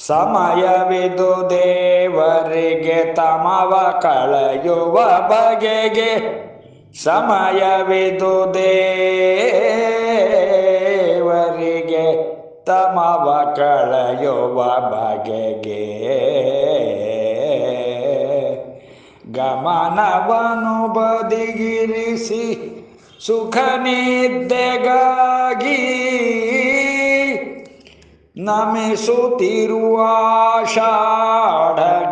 ಸಮಯವಿದು ದೇವರಿಗೆ ತಮವ ಕಳೆಯುವ ಬಗೆಗೆ ಸಮಯವಿದು ದೇವರಿಗೆ ತಮವ ಕಳೆಯುವ ಬಗೆಗೆ ಗಮನವನು ಬದಿಗಿರಿಸಿ ಸುಖ ನಿದ್ದೆಗಾಗಿ ನಮಿಸುತ್ತಿರುವ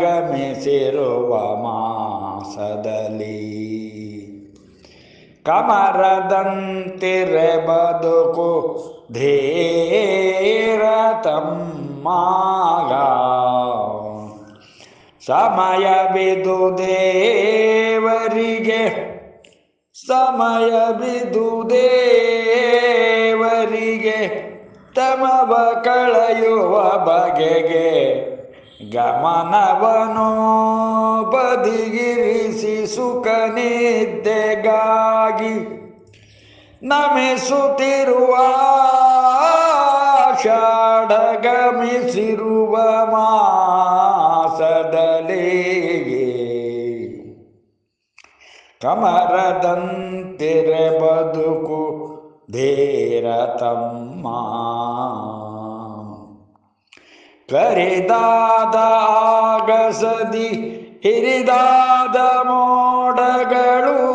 ಗಮಿಸಿರುವ ಮಾಸದಲ್ಲಿ ಕಮರದಂತಿರೆ ಬದುಕು ಧೀರ ಸಮಯ ವಿಧು ದೇವರಿಗೆ ಸಮಯ ಬಿದು ದೇವರಿಗೆ ತಮವ ಕಳೆಯುವ ಬಗೆಗೆ ಗಮನವನು ಬದಿಗಿರಿಸಿ ಸುಖ ನಿದ್ದೆಗಾಗಿ ನಮಿಸುತ್ತಿರುವ ಷಾಢಗಮಿಸಿರುವ ಮಾಸದಲ್ಲಿ ಕಮರದಂತಿರೆ ಬದುಕು ಧೀರ ತಮ್ಮ. ಕರಿದಾದ ಆಗಸದಿ ಹಿರಿದಾದ ಮೋಡಗಳು.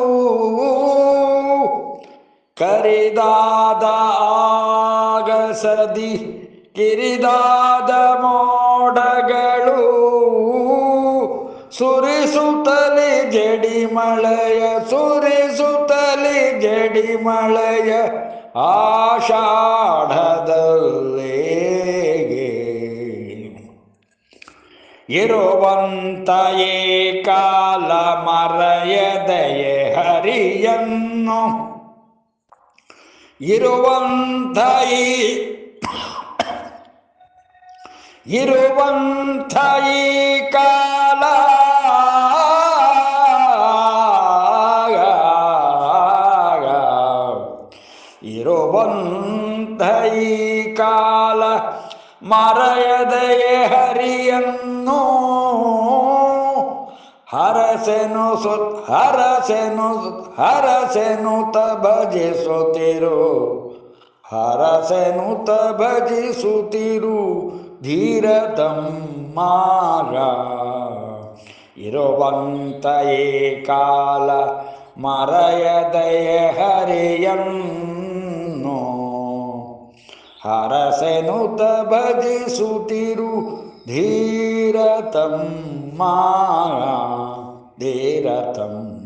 ಕರಿದಾದ ಆಗಸದಿ ಕಿರಿದಾದ ಮೋಡಗಳು. ಸುರಿಸುತ್ತಲೇ ಜಡಿ ಮಳೆಯ ಸುರಿಸುತ್ತಲಿ ಜಡಿ ಮಳೆಯ ಆಷಾಢದಲ್ಲೇ ಇರುವಂತ ಕಾಲ ಮರೆಯದೆಯೇ ಹರಿಯನ್ನು ಇರುವಂತ ಈ ಇರುವಂಥ ಈ ಕಾಲ ಇರುವಂಥ ಈ ಕಾಲ ಮರೆಯದೆಯೇ ಹರಿಯನ್ನು? ಹರಸೆನು ಸುತ್, ಹರಸೆನು ಹರಸೆನು ತ ಭಜಿಸುತ್ತಿರು ಹರಸೆನು ತ ಭಜಿಸುತ್ತಿರು ಧೀರ ತಮ್ಮಾರ ಇರುವಂತ ಕಾಲ ಮರೆಯದೆಯ ಹರಿಯನ್ನು? नो हरसेनुत नु त धीरतं मा धीरतम्